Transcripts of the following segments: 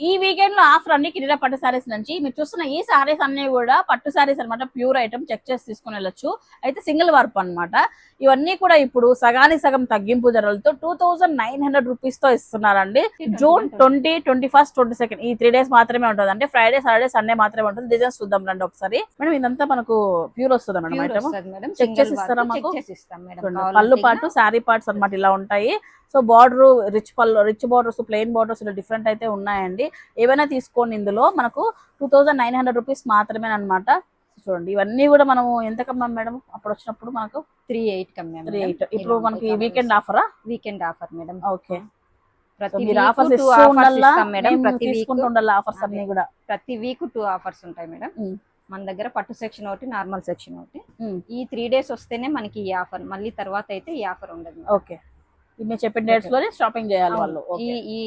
ఈ వీకెండ్లో ఆఫర్ అన్ని కిరీట పట్టు సారీస్ నుంచి మీరు చూస్తున్న ఈ సారీస్ అన్ని కూడా పట్టు సారీస్ అన్నమాట ప్యూర్ ఐటమ్ చెక్ చేసి తీసుకుని వెళ్ళొచ్చు. అయితే సింగిల్ వర్ప్ అన్నమాట. ఇవన్నీ కూడా ఇప్పుడు సగానికి సగం తగ్గింపు ధరలతో టూ థౌసండ్ నైన్ హండ్రెడ్ రూపీస్తో ఇస్తున్నారండి. June twenty twenty first twenty second ఈ త్రీ డేస్ మాత్రమే ఉంటుంది. అంటే ఫ్రైడే సాటర్డే సండే మాత్రమే ఉంటుంది. డిజైన్స్ చూద్దాం రండి ఒకసారి. మేడం ఇదంతా మనకు ప్యూర్ వస్తుంది మేడం ఐటమ్ సింగిల్ చేసి ఇస్తారా వర్క్ మాకు? చెక్ పళ్ళు పాటు శారీ పార్ట్స్ అన్నమాట ఇలా ఉంటాయి. సో బార్డర్ రిచ్ పళ్ళు rich borders plain borders different అయితే ఉన్నాయండి. ఏవైనా తీసుకోండి ఇందులో. మనకు two thousand nine hundred rupees మాత్రమే అనమాట చూడండి ఇవన్నీ కూడా మనము ఎంత కమ్మా మేడం? అప్పుడు వచ్చినప్పుడు మనకు త్రీ ఎయిట్ కమ్మాం త్రీ ఎయిట్. ఇప్పుడు మనకి weekend ఆఫరా? Weekend offer madam. Okay. ప్రతి ఆఫర్స్ మేడం. ప్రతి ఆఫర్స్. అన్ని కూడా? ప్రతి వీక్ టూ ఆఫర్స్ ఉంటాయి మేడం. మన దగ్గర పట్టు సెక్షన్ ఒకటి నార్మల్ సెక్షన్ ఒకటి. ఈ త్రీ డేస్ వస్తేనే మనకి ఈ ఆఫర్. మళ్ళీ తర్వాత అయితే ఈ ఆఫర్ ఉండదు. ఓకే. చెప్పిన డేట్స్లోనే షాపింగ్ చేయాలి వాళ్ళు. ఈ ఈ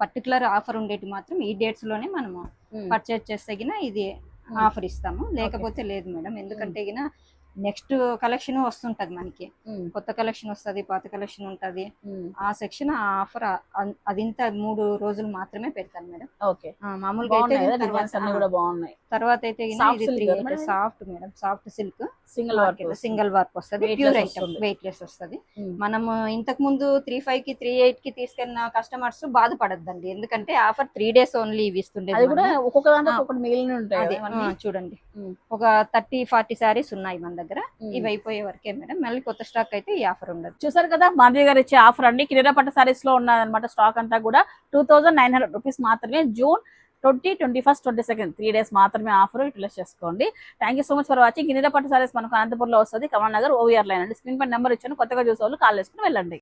పర్టికులర్ ఆఫర్ ఉండేటి మాత్రం ఈ డేట్స్లోనే మనము. పర్చేజ్ చేస్తే గిన ఇది. ఆఫర్ ఇస్తాము. లేకపోతే లేదు మేడం. ఎందుకంటే గిన నెక్స్ట్ కలెక్షన్ వస్తుంటది మనకి. కొత్త కలెక్షన్ వస్తది పాత కలెక్షన్ ఉంటది. ఆ సెక్షన్ ఆ ఆఫర్ అది ఇంత మూడు రోజులు మాత్రమే పెడతాను మేడం. ఓకే. మామూలుగా అయితే బాగున్నాయి తర్వాత కూడా బాగున్నాయి. తర్వాత అయితే? Soft madam? Soft silk single work single work వస్తది. Pure item. వెయిట్ లెస్ వస్తది. మనము ఇంతకు ముందు త్రీ ఫైవ్కి త్రీ ఎయిట్కి తీసుకెళ్ళిన కస్టమర్స్ బాధపడద్దండి. ఎందుకంటే ఆఫర్ త్రీ డేస్ ఓన్లీ ఇవి ఇస్తుండే చూడండి. ఒక థర్టీ ఫార్టీ శారీస్ ఉన్నాయి మన దగ్గర. ఇవి అయిపోయే వరకే మేడం. మళ్ళీ కొత్త స్టాక్ అయితే ఈ ఆఫర్ ఉండదు. చూసారు కదా మాధవి గారు ఇచ్చే ఆఫర్ అండి. కిరీరా పట్టు సారీస్లో ఉన్నదన్నమాట స్టాక్ అంతా కూడా. Two thousand nine hundred rupees మాత్రమే. June twenty twenty first twenty second three days మాత్రమే ఆఫర్ యూటిలైజ్ చేసుకోండి. Thank you so much for watching కిరీరా పట్టు సారీస్ మనకు అనంతపురంలో వస్తుంది. కమల్ నగర్ ఓవిఆర్ లైన్ అండి. స్క్రీన్ పై నెంబర్ ఇచ్చాను. కొత్తగా చూసే వాళ్ళు కాల్ చేసుకుని వెళ్ళండి.